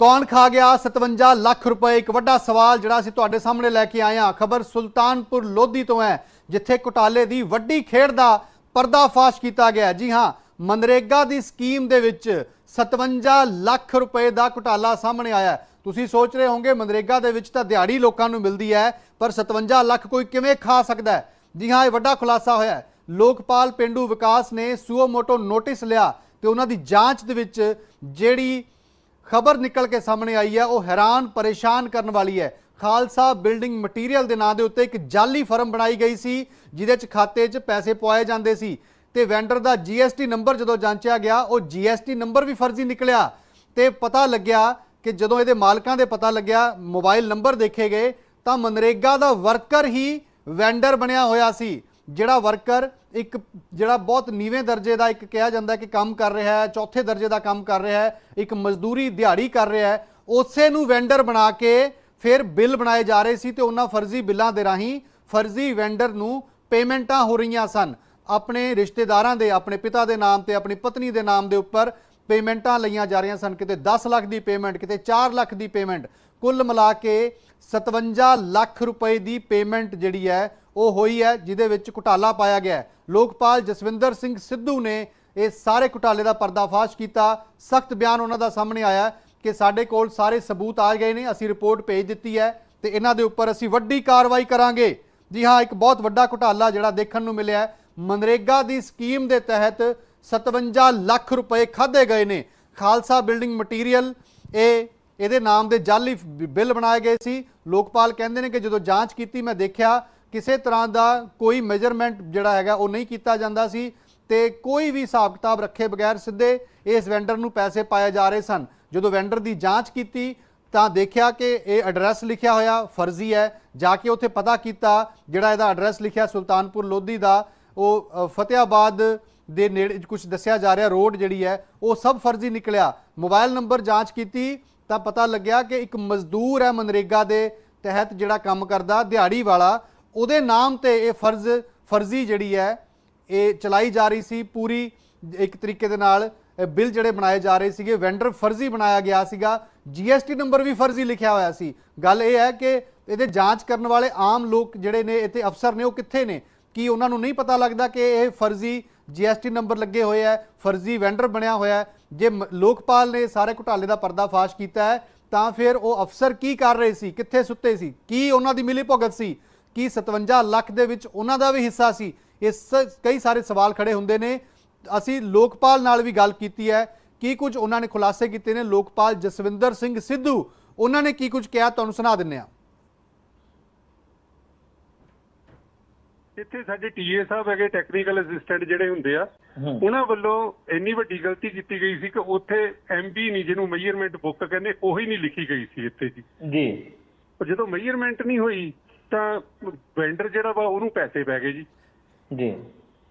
ਕੌਣ ਖਾ ਗਿਆ? 57 ਲੱਖ ਰੁਪਏ। ਇੱਕ ਵੱਡਾ ਸਵਾਲ ਜਿਹੜਾ ਅਸੀਂ ਤੁਹਾਡੇ ਸਾਹਮਣੇ ਲੈ ਕੇ ਆਏ ਹਾਂ। ਖਬਰ ਸੁਲਤਾਨਪੁਰ ਲੋਧੀ ਤੋਂ ਹੈ, ਜਿੱਥੇ ਘੁਟਾਲੇ ਦੀ ਵੱਡੀ ਖੇਡ ਦਾ ਪਰਦਾਫਾਸ਼ ਕੀਤਾ ਗਿਆ। ਜੀ ਹਾਂ, ਮਨਰੇਗਾ ਦੀ ਸਕੀਮ ਦੇ ਵਿੱਚ 57 ਲੱਖ ਰੁਪਏ ਦਾ ਘੁਟਾਲਾ ਸਾਹਮਣੇ ਆਇਆ ਤੁਸੀਂ ਸੋਚ ਰਹੇ ਹੋਵੋਗੇ, ਮਨਰੇਗਾ ਦੇ ਵਿੱਚ ਤਾਂ ਦਿਹਾੜੀ ਲੋਕਾਂ ਨੂੰ ਮਿਲਦੀ ਹੈ, ਪਰ 57 ਲੱਖ ਕੋਈ ਕਿਵੇਂ ਖਾ ਸਕਦਾ ਹੈ? ਜੀ ਹਾਂ, ਇਹ ਵੱਡਾ ਖੁਲਾਸਾ ਹੋਇਆ ਲੋਕਪਾਲ ਪਿੰਡੂ ਵਿਕਾਸ ਨੇ ਸੂਓ ਮੋਟੋ ਨੋਟਿਸ ਲਿਆ ਤੇ ਉਹਨਾਂ ਦੀ ਜਾਂਚ ਦੇ ਵਿੱਚ ਜਿਹੜੀ ਖਬਰ ਨਿਕਲ ਕੇ ਸਾਹਮਣੇ ਆਈ ਹੈ, ਉਹ ਹੈਰਾਨ, ਪਰੇਸ਼ਾਨ ਕਰਨ ਵਾਲੀ ਹੈ। ਖਾਲਸਾ ਬਿਲਡਿੰਗ ਮਟੀਰੀਅਲ ਦੇ ਨਾਂ ਦੇ ਉੱਤੇ ਇੱਕ ਜਾਲੀ ਫਰਮ ਬਣਾਈ ਗਈ ਸੀ, ਜਿਹਦੇ 'ਚ ਖਾਤੇ 'ਚ ਪੈਸੇ ਪਵਾਏ ਜਾਂਦੇ ਸੀ। ਤੇ ਵੈਂਡਰ ਦਾ GST ਨੰਬਰ ਜਦੋਂ ਜਾਂਚਿਆ ਗਿਆ, ਉਹ GST ਨੰਬਰ ਵੀ ਫਰਜ਼ੀ ਨਿਕਲਿਆ। ਤੇ ਪਤਾ ਲੱਗਿਆ ਕਿ ਜਦੋਂ ਇਹਦੇ ਮਾਲਕਾਂ ਦੇ ਪਤਾ ਲੱਗਿਆ, ਮੋਬਾਈਲ ਨੰਬਰ ਦੇਖੇ ਗਏ, ਤਾਂ ਮਨਰੇਗਾ ਦਾ ਵਰਕਰ ਹੀ ਵੈਂਡਰ ਬਣਿਆ ਹੋਇਆ ਸੀ। ਜਿਹੜਾ ਵਰਕਰ ਇੱਕ ਜਿਹੜਾ ਬਹੁਤ ਨੀਵੇਂ ਦਰਜੇ ਦਾ ਇੱਕ ਕਿਹਾ ਜਾਂਦਾ ਕਿ ਕੰਮ ਕਰ ਰਿਹਾ ਹੈ, ਚੌਥੇ ਦਰਜੇ ਦਾ ਕੰਮ ਕਰ ਰਿਹਾ ਹੈ, ਇੱਕ ਮਜ਼ਦੂਰੀ ਦਿਹਾੜੀ ਕਰ ਰਿਹਾ ਹੈ, ਉਸੇ ਨੂੰ ਵੈਂਡਰ ਬਣਾ ਕੇ ਫਿਰ ਬਿੱਲ ਬਣਾਏ ਜਾ ਰਹੇ ਸੀ ਤੇ ਉਹਨਾਂ ਫਰਜ਼ੀ ਬਿੱਲਾਂ ਦੇ ਰਾਹੀਂ ਫਰਜ਼ੀ ਵੈਂਡਰ ਨੂੰ ਪੇਮੈਂਟਾਂ ਹੋ ਰਹੀਆਂ ਸਨ। ਆਪਣੇ ਰਿਸ਼ਤੇਦਾਰਾਂ ਦੇ, ਆਪਣੇ ਪਿਤਾ ਦੇ ਨਾਮ ਤੇ, ਆਪਣੀ ਪਤਨੀ ਦੇ ਨਾਮ ਦੇ ਉੱਪਰ ਪੇਮੈਂਟਾਂ ਲਈਆਂ ਜਾ ਰਹੀਆਂ ਸਨ। ਕਿਤੇ 10 ਲੱਖ ਦੀ ਪੇਮੈਂਟ, ਕਿਤੇ 4 ਲੱਖ ਦੀ ਪੇਮੈਂਟ। ਕੁੱਲ ਮਿਲਾ ਕੇ 57 ਲੱਖ ਰੁਪਏ ਦੀ ਪੇਮੈਂਟ ਜਿਹੜੀ ਹੈ ਉਹ ਹੋਈ ਹੈ ਜਿਹਦੇ ਵਿੱਚ ਘੁਟਾਲਾ ਪਾਇਆ ਗਿਆ ਲੋਕਪਾਲ ਜਸਵਿੰਦਰ ਸਿੰਘ ਸਿੱਧੂ ਨੇ ਇਹ ਸਾਰੇ ਘੁਟਾਲੇ ਦਾ ਪਰਦਾਫਾਸ਼ ਕੀਤਾ। ਸਖਤ ਬਿਆਨ ਉਹਨਾਂ ਦਾ ਸਾਹਮਣੇ ਆਇਆ ਕਿ ਸਾਡੇ ਕੋਲ ਸਾਰੇ ਸਬੂਤ ਆ ਗਏ ਨੇ, ਅਸੀਂ ਰਿਪੋਰਟ ਭੇਜ ਦਿੱਤੀ ਹੈ ਤੇ ਇਹਨਾਂ ਦੇ ਉੱਪਰ ਅਸੀਂ ਵੱਡੀ ਕਾਰਵਾਈ ਕਰਾਂਗੇ। ਜੀ ਹਾਂ, ਇੱਕ ਬਹੁਤ ਵੱਡਾ ਘੁਟਾਲਾ ਜਿਹੜਾ ਦੇਖਣ ਨੂੰ ਮਿਲਿਆ ਮਨਰੇਗਾ ਦੀ ਸਕੀਮ ਦੇ ਤਹਿਤ 57 ਲੱਖ ਰੁਪਏ ਖਾਦੇ ਗਏ ਨੇ। ਖਾਲਸਾ ਬਿਲਡਿੰਗ ਮਟੀਰੀਅਲ, ਇਹ, ਇਹਦੇ ਨਾਮ ਦੇ ਜਾਲੀ ਬਿੱਲ ਬਣਾਏ ਗਏ ਸੀ। ਲੋਕਪਾਲ ਕਹਿੰਦੇ ਨੇ ਕਿ ਜਦੋਂ ਜਾਂਚ ਕੀਤੀ, ਮੈਂ ਦੇਖਿਆ ਕਿਸੇ ਤਰ੍ਹਾਂ ਦਾ ਕੋਈ ਮੈਜਰਮੈਂਟ ਜਿਹੜਾ ਹੈਗਾ ਉਹ ਨਹੀਂ ਕੀਤਾ ਜਾਂਦਾ ਸੀ ਤੇ ਕੋਈ ਵੀ ਹਿਸਾਬ ਕਿਤਾਬ ਰੱਖੇ ਬਗੈਰ ਸਿੱਧੇ ਇਸ ਵੈਂਡਰ ਨੂੰ ਪੈਸੇ ਪਾਏ ਜਾ ਰਹੇ ਸਨ। ਜਦੋਂ ਵੈਂਡਰ ਦੀ ਜਾਂਚ ਕੀਤੀ ਤਾਂ ਦੇਖਿਆ ਕਿ ਇਹ ਐਡਰੈਸ ਲਿਖਿਆ ਹੋਇਆ ਫਰਜ਼ੀ ਹੈ। ਜਾ ਕੇ ਉੱਥੇ ਪਤਾ ਕੀਤਾ ਜਿਹੜਾ ਇਹਦਾ ਐਡਰੈਸ ਲਿਖਿਆ ਸੁਲਤਾਨਪੁਰ ਲੋਧੀ ਦਾ ਉਹ ਅ, ਫਤਿਆਬਾਦ ਦੇ ਨੇੜੇ ਕੁਝ ਦੱਸਿਆ ਜਾ ਰਿਹਾ ਰੋਡ ਜਿਹੜੀ ਹੈ ਉਹ ਸਭ ਫਰਜ਼ੀ ਨਿਕਲਿਆ। ਮੋਬਾਈਲ ਨੰਬਰ ਜਾਂਚ ਕੀਤੀ ਤਾਂ ਪਤਾ ਲੱਗਿਆ ਕਿ ਇੱਕ ਮਜ਼ਦੂਰ ਹੈ ਮਨਰੇਗਾ ਦੇ ਤਹਿਤ ਜਿਹੜਾ ਕੰਮ ਕਰਦਾ ਦਿਹਾੜੀ ਵਾਲਾ। ਉਹਦੇ ਨਾਮ ਤੇ ਇਹ ਫਰਜ਼, ਫਰਜ਼ੀ ਜਿਹੜੀ ਹੈ, ਇਹ ਚਲਾਈ ਜਾ ਰਹੀ ਸੀ। ਪੂਰੀ ਇੱਕ ਤਰੀਕੇ ਦੇ ਨਾਲ ਬਿੱਲ ਜਿਹੜੇ ਬਣਾਏ ਜਾ ਰਹੇ ਸੀਗੇ, ਵੈਂਡਰ ਫਰਜ਼ੀ ਬਣਾਇਆ ਗਿਆ ਸੀਗਾ। GST ਨੰਬਰ ਵੀ ਫਰਜ਼ੀ ਲਿਖਿਆ ਹੋਇਆ ਸੀ। ਗੱਲ ਇਹ ਹੈ ਕਿ ਇਹਦੇ ਜਾਂਚ ਕਰਨ ਵਾਲੇ ਆਮ ਲੋਕ ਜਿਹੜੇ ਨੇ, ਇੱਥੇ ਅਫਸਰ ਨੇ, ਉਹ ਕਿੱਥੇ ਨੇ? ਕੀ ਉਹਨਾਂ ਨੂੰ ਨਹੀਂ ਪਤਾ ਲੱਗਦਾ ਕਿ ਇਹ ਫਰਜ਼ੀ GST ਨੰਬਰ ਲੱਗੇ ਹੋਏ ਹੈ, ਫਰਜ਼ੀ ਵੈਂਡਰ ਬਣਿਆ ਹੋਇਆ ਜੇ ਮ- ਲੋਕਪਾਲ ਨੇ ਸਾਰੇ ਘੁਟਾਲੇ ਦਾ ਪਰਦਾਫਾਸ਼ ਕੀਤਾ ਹੈ, ਤਾਂ ਫਿਰ ਉਹ ਅਫਸਰ ਕੀ ਕਰ ਰਹੇ ਸੀ? ਕਿੱਥੇ ਸੁੱਤੇ ਸੀ? ਕੀ ਉਹਨਾਂ ਦੀ ਮਿਲੀ ਭੁਗਤ ਸੀ? ਕੀ 57 ਲੱਖ ਦੇ ਵਿੱਚ ਉਹਨਾਂ ਦਾ ਵੀ ਹਿੱਸਾ ਸੀ? ਇਸ ਕਈ ਸਾਰੇ ਸਵਾਲ ਖੜੇ ਹੁੰਦੇ ਨੇ। ਅਸੀਂ ਲੋਕਪਾਲ ਨਾਲ ਵੀ ਗੱਲ ਕੀਤੀ ਹੈ। ਕੀ ਕੁਝ ਉਹਨਾਂ ਨੇ ਖੁਲਾਸੇ ਕੀਤੇ ਨੇ? ਲੋਕਪਾਲ ਜਸਵਿੰਦਰ ਸਿੰਘ ਸਿੱਧੂ ਉਹਨਾਂ ਨੇ ਕੀ ਕੁਝ ਕਿਹਾ? ਤੁਹਾਨੂੰ ਸੁਣਾ ਦਿੰਨੇ ਆ ਇੱਥੇ ਸਾਡੇ ਟੀਏ ਸਾਹਿਬ ਹੈਗੇ ਟੈਕਨੀਕਲ ਅਸਿਸਟੈਂਟ ਜਿਹੜੇ ਹੁੰਦੇ ਆ ਉਹਨਾਂ ਵੱਲੋਂ ਇੰਨੀ ਵੱਡੀ ਗਲਤੀ ਕੀਤੀ ਗਈ ਸੀ ਕਿ ਉੱਥੇ ਐਮਬੀ ਨਹੀਂ ਜਿਹਨੂੰ ਮੈਜ਼ਰਮੈਂਟ ਬੁੱਕ ਕਹਿੰਦੇ ਉਹੀ ਨਹੀਂ ਲਿਖੀ ਗਈ ਸੀ ਇੱਥੇ ਜੀ। ਜੀ। ਪਰ ਜਦੋਂ ਮੈਜ਼ਰਮੈਂਟ ਨਹੀਂ ਹੋਈ ਤਾਂ ਵੈਂਡਰ ਜਿਹੜਾ ਵਾ ਉਹਨੂੰ ਪੈਸੇ ਪੈ ਗਏ ਜੀ। ਜੀ।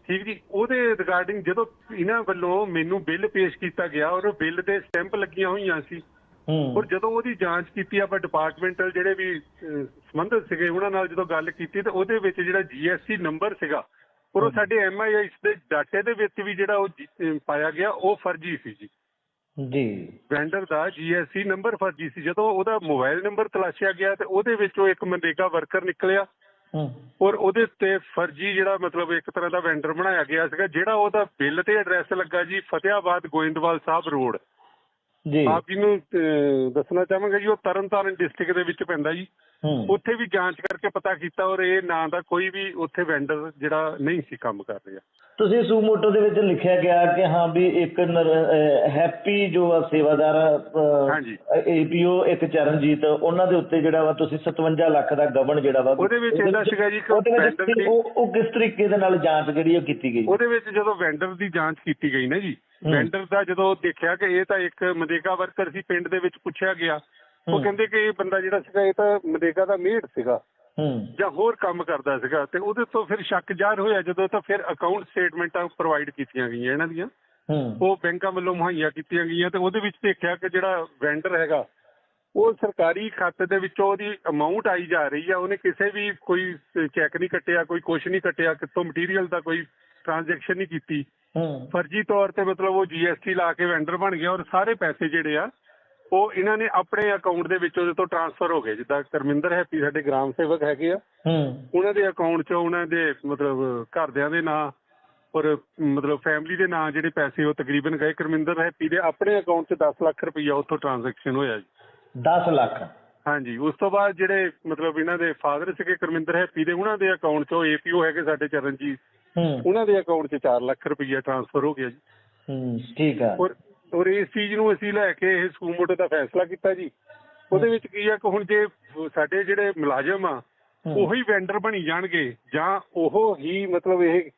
ਠੀਕ ਜੀ? ਉਹਦੇ ਰਿਗਾਰਡਿੰਗ ਜਦੋਂ ਇਹਨਾਂ ਵੱਲੋਂ ਮੈਨੂੰ ਬਿੱਲ ਪੇਸ਼ ਕੀਤਾ ਗਿਆ ਔਰ ਉਹ ਬਿੱਲ ਤੇ ਸਟੈਂਪ ਲੱਗੀਆਂ ਹੋਈਆਂ ਸੀ। ਔਰ ਜਦੋਂ ਉਹਦੀ ਜਾਂਚ ਕੀਤੀ ਆਪਾਂ ਡਿਪਾਰਟਮੈਂਟਲ ਜਿਹੜੇ ਵੀ ਸੰਬੰਧਿਤ ਸੀਗੇ ਉਹਨਾਂ ਨਾਲ ਜਦੋਂ ਗੱਲ ਕੀਤੀ ਤਾਂ ਉਹਦੇ ਵਿੱਚ ਜਿਹੜਾ ਜੀਐਸਟੀ ਨੰਬਰ ਸੀਗਾ ਔਰ ਉਹ ਸਾਡੇ ਐਮਆਈਐਸ ਦੇ ਡਾਟੇ ਦੇ ਵਿੱਚ ਵੀ ਜਿਹੜਾ ਉਹ ਪਾਇਆ ਗਿਆ ਉਹ ਫਰਜ਼ੀ ਸੀ ਜੀ। ਜੀ। ਵੈਂਡਰ ਦਾ ਜੀਐਸਟੀ ਨੰਬਰ ਫਰਜ਼ੀ ਸੀ। ਜਦੋਂ ਉਹਦਾ ਮੋਬਾਈਲ ਨੰਬਰ ਤਲਾਸ਼ਿਆ ਗਿਆ ਤੇ ਉਹਦੇ ਵਿੱਚੋਂ ਇੱਕ ਮਨਰੇਗਾ ਵਰਕਰ ਨਿਕਲਿਆ। ਹੂੰ। ਔਰ ਉਹਦੇ ਤੇ ਫਰਜ਼ੀ ਜਿਹੜਾ ਮਤਲਬ ਇੱਕ ਤਰ੍ਹਾਂ ਦਾ ਵੈਂਡਰ ਬਣਾਇਆ ਗਿਆ ਸੀਗਾ ਜਿਹੜਾ ਉਹਦਾ ਬਿੱਲ ਤੇ ਐਡਰੈਸ ਲੱਗਾ ਜੀ ਫਤਿਆਬਾਦ ਗੋਇੰਦਵਾਲ ਸਾਹਿਬ ਰੋਡ। ਜੀ। ਆਪ ਜੀ ਨੂੰ ਦੱਸਣਾ ਚਾਹਾਂਗਾ ਜੀ ਉਹ ਤਰਨਤਾਰਨ ਡਿਸਟ੍ਰਿਕਟ ਦੇ ਵਿੱਚ ਪੈਂਦਾ ਜੀ। ਉੱਥੇ ਵੀ ਜਾਂਚ ਕਰਕੇ ਪਤਾ ਕੀਤਾ ਔਰ ਇਹ ਨਾਂ ਦਾ ਕੋਈ ਵੀ ਉੱਥੇ ਵੈਂਡਰ ਜਿਹੜਾ ਨਹੀਂ ਸੀ ਕੰਮ ਕਰ ਰਿਹਾ ਤੁਸੀਂ ਸੂਮੋਟੋ ਦੇ ਵਿੱਚ ਲਿਖਿਆ ਗਿਆ ਕਿ ਹਾਂ ਵੀ ਇੱਕ ਹੈਪੀ ਜੋ ਆ ਸੇਵਾਦਾਰ ਹਾਂਜੀ। ਏਪੀਓ ਇੱਕ ਚਰਨਜੀਤ ਉਹਨਾਂ ਦੇ ਉੱਤੇ ਜਿਹੜਾ ਵਾ ਤੁਸੀਂ 57 ਲੱਖ ਦਾ ਗਵਨ ਜਿਹੜਾ ਵਾ ਉਹਦੇ ਵਿੱਚ ਏਦਾਂ ਸੀਗਾ ਜੀ ਉਹਦੇ ਵਿੱਚ ਉਹ ਕਿਸ ਤਰੀਕੇ ਦੇ ਨਾਲ ਜਾਂਚ ਜਿਹੜੀ ਉਹ ਕੀਤੀ ਗਈ ਉਹਦੇ ਵਿੱਚ ਜਦੋਂ ਵੈਂਡਰ ਦੀ ਜਾਂਚ ਕੀਤੀ ਗਈ ਨਾ ਜੀ। ਵੈਂਡਰ ਦਾ ਜਦੋਂ ਦੇਖਿਆ ਕਿ ਇਹ ਤਾਂ ਇੱਕ ਮਨਰੇਗਾ ਵਰਕਰ ਸੀ ਪਿੰਡ ਦੇ ਵਿੱਚ ਪੁੱਛਿਆ ਗਿਆ ਉਹ। ਕਹਿੰਦੇ ਕਿ ਇਹ ਬੰਦਾ ਜਿਹੜਾ ਸੀਗਾ ਇਹ ਤਾਂ ਮਨਰੇਗਾ ਦਾ ਮੇਟ ਸੀਗਾ। ਹੂੰ। ਜਾਂ ਹੋਰ ਕੰਮ ਕਰਦਾ ਸੀਗਾ ਤੇ ਉਹਦੇ ਤੋਂ ਫਿਰ ਸ਼ੱਕ ਜ਼ਾਹਰ ਹੋਇਆ ਜਦੋਂ ਤਾਂ ਫਿਰ ਅਕਾਊਂਟ ਸਟੇਟਮੈਂਟਾਂ ਪ੍ਰੋਵਾਈਡ ਕੀਤੀਆਂ ਗਈਆਂ ਇਹਨਾਂ ਦੀਆਂ। ਉਹ ਬੈਂਕਾਂ ਵੱਲੋਂ ਮੁਹੱਈਆ ਕੀਤੀਆਂ ਗਈਆਂ ਤੇ ਉਹਦੇ ਵਿੱਚ ਦੇਖਿਆ ਕਿ ਜਿਹੜਾ ਵੈਂਡਰ ਹੈਗਾ ਉਹ ਸਰਕਾਰੀ ਖਾਤੇ ਦੇ ਵਿੱਚੋਂ ਉਹਦੀ ਅਮਾਉਂਟ ਆਈ ਜਾ ਰਹੀ ਆ ਉਹਨੇ ਕਿਸੇ ਵੀ ਕੋਈ ਚੈੱਕ ਨਹੀਂ ਕੱਟਿਆ ਕੋਈ ਕੁਛ ਨਹੀਂ ਕੱਟਿਆ ਕਿਤੋਂ ਮਟੀਰੀਅਲ ਦਾ ਕੋਈ ਟ੍ਰਾਂਜੈਕਸ਼ਨ ਨਹੀਂ ਕੀਤੀ। ਫਰਜ਼ੀ ਤੌਰ ਤੇ ਮਤਲਬ ਉਹ ਜੀਐਸਟੀ ਲਾ ਕੇ ਵੈਂਡਰ ਬਣ ਗਿਆ ਔਰ ਸਾਰੇ ਪੈਸੇ ਜਿਹੜੇ ਆ ਉਹ ਇਹਨਾਂ ਨੇ ਆਪਣੇ ਅਕਾਊਂਟ ਦੇ ਵਿੱਚ ਤੋਂ ਟ੍ਰਾਂਸਫਰ ਹੋ ਗਏ ਜਿੱਦਾਂ ਕਰਮਿੰਦਰ ਹੈਪੀ ਸਾਡੇ ਗ੍ਰਾਮ ਸੇਵਕ ਹੈਗੇ ਆ ਹੂੰ। ਉਹਨਾਂ ਦੇ ਅਕਾਊਂਟ 'ਚ ਉਹਨਾਂ ਦੇ ਮਤਲਬ ਘਰਦਿਆਂ ਦੇ ਨਾਂ ਔਰ ਮਤਲਬ ਫੈਮਿਲੀ ਦੇ ਨਾਂ ਜਿਹੜੇ ਪੈਸੇ ਉਹ ਤਕਰੀਬਨ ਗਏ। ਕਰਮਿੰਦਰ ਹੈਪੀ ਦੇ ਆਪਣੇ ਅਕਾਊਂਟ 'ਚ 10 ਲੱਖ ਰੁਪਈਆ ਉੱਥੋਂ ਟ੍ਰਾਂਜੈਕਸ਼ਨ ਹੋਇਆ ਜੀ। 10 ਲੱਖ। ਹਾਂਜੀ ਉਸ ਤੋਂ ਬਾਅਦ ਜਿਹੜੇ ਮਤਲਬ ਇਹਨਾਂ ਦੇ ਫਾਦਰ ਸੀਗੇ ਕਰਮਿੰਦਰ ਹੈਪੀ ਦੇ ਉਹਨਾਂ ਦੇ ਅਕਾਊਂਟ 'ਚੋਂ ਏਪੀਓ ਹੈਗੇ ਸਾਡੇ ਚਰਨਜੀਤ ਹੂੰ। ਉਹਨਾਂ ਦੇ ਅਕਾਊਂਟ 'ਚ 4 ਲੱਖ ਰੁਪਈਆ ਟ੍ਰਾਂਸਫਰ ਹੋ ਗਿਆ ਜੀ। ਹੂੰ ਠੀਕ ਆ। ਔਰ ਔਰ ਇਸ ਚੀਜ਼ ਨੂੰ ਅਸੀਂ ਲੈ ਕੇ ਇਹ ਸਕੂਮੋਟੋ ਦਾ ਫੈਸਲਾ ਕੀਤਾ ਜੀ। ਉਹਦੇ ਵਿੱਚ ਕੀ ਆ ਕਿ ਹੁਣ ਜੇ ਸਾਡੇ ਜਿਹੜੇ ਮੁਲਾਜ਼ਮ ਆ। ਉਹੀ ਵੈਂਡਰ ਬਣੀ ਜਾਣਗੇ ਜਾਂ ਉਹ ਹੀ ਮਤਲਬ ਇਹ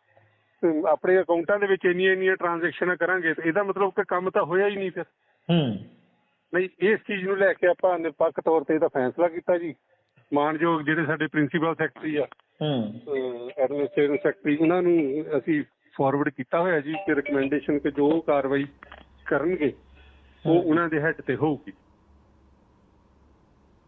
ਆਪਣੇ ਅਕਾਊਂਟਾਂ ਦੇ ਵਿੱਚ ਇੰਨੀਆਂ ਇੰਨੀਆਂ ਟ੍ਰਾਂਜੈਕਸ਼ਨਾਂ ਕਰਾਂਗੇ ਤੇ ਇਹਦਾ ਮਤਲਬ ਕਿ ਕੰਮ ਤਾਂ ਹੋਇਆ ਹੀ ਨਹੀਂ ਫਿਰ। ਹੂੰ। ਨਹੀਂ ਇਸ ਚੀਜ਼ ਨੂੰ ਲੈ ਕੇ ਆਪਾਂ ਨਿਰਪੱਖ ਤੌਰ ਤੇ ਇਹਦਾ ਫੈਸਲਾ ਕੀਤਾ ਜੀ। ਮਾਨਯੋਗ ਜਿਹੜੇ ਸਾਡੇ ਪ੍ਰਿੰਸੀਪਲ ਸੈਕਟਰੀ ਆ ਹੂੰ। ਐਡਮਿਨਿਸਟ੍ਰੇਟਿਵ ਸੈਕਟਰੀ ਉਹਨਾਂ ਨੂੰ ਅਸੀਂ ਫਾਰਵਰਡ ਕੀਤਾ ਹੋਇਆ ਜੀ ਕਿ ਰეკਮੈਂਡੇਸ਼ਨ ਕਿ ਜੋ ਕਾਰਵਾਈ ਕਰਨਗੇ ਉਹ ਉਹਨਾਂ ਦੇ ਹੈੱਡ ਤੇ ਹੋਊਗੀ।